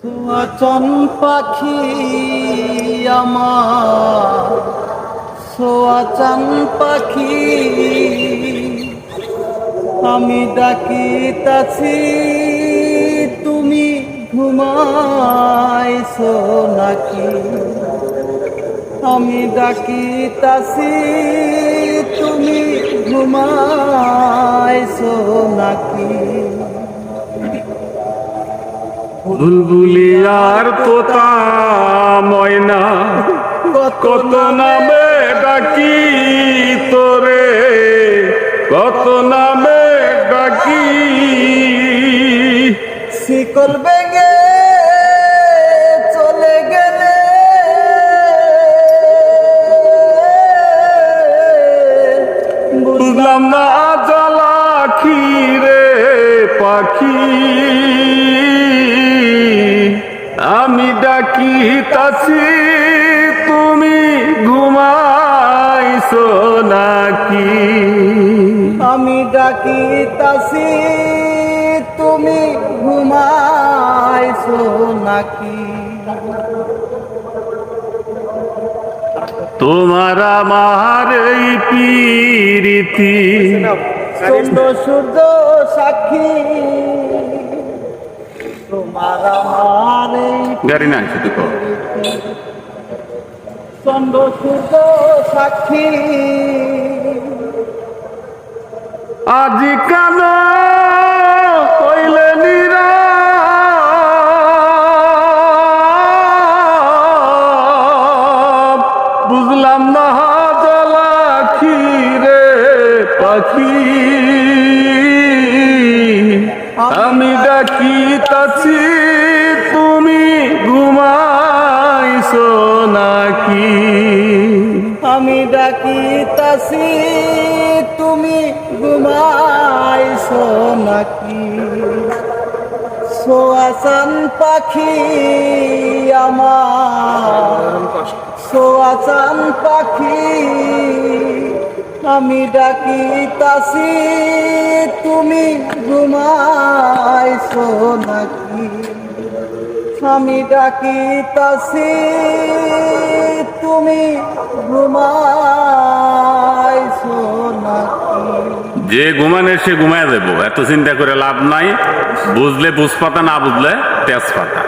সোয়াচন পাখি আমার সোয়াচন পাখি। আমি ডাকিতাছি, তুমি ঘুমাইছো নাকি? আমি ডাকিতাছি, তুমি ঘুমাইছো নাকি? বুলবুলি আর তোতা ময়না কত নামে ডাকি তোরে। কত নামে ডাকি। শিকল বেগে চলে গেলে। বুঝলাম না জ্বালা রে পাখি। ডাকি তুমি ঘুমাইছো নাকি? আমি ডাকিতাছি তুমি ঘুমাইছো নাকি? তোমার আমার এই পীরিতি। চন্দ্র সূর্য সাক্ষী তোমার আমার গাড়ি না শুধু কর। চন্দ্র সূর্য সাক্ষী। আজি কান হইলে নিরা বুঝলাম না জলা পাখি। আমি ডাকি তাছি আমি ডাকিতাছি তুমি ঘুমাইছো নাকি সোয়াসান পাখি আমার, সোয়াসান পাখি, আমি ডাকিতাছি তুমি ঘুমাইছো নাকি আমি ডাকিতাছি, তুমি ঘুমাইছো যে ঘুমানে সে ঘুমায় দেবো। এত চিন্তা করে লাভ নাই। বুঝলে বুঝ পাতা না বুঝলে তেজ পাতা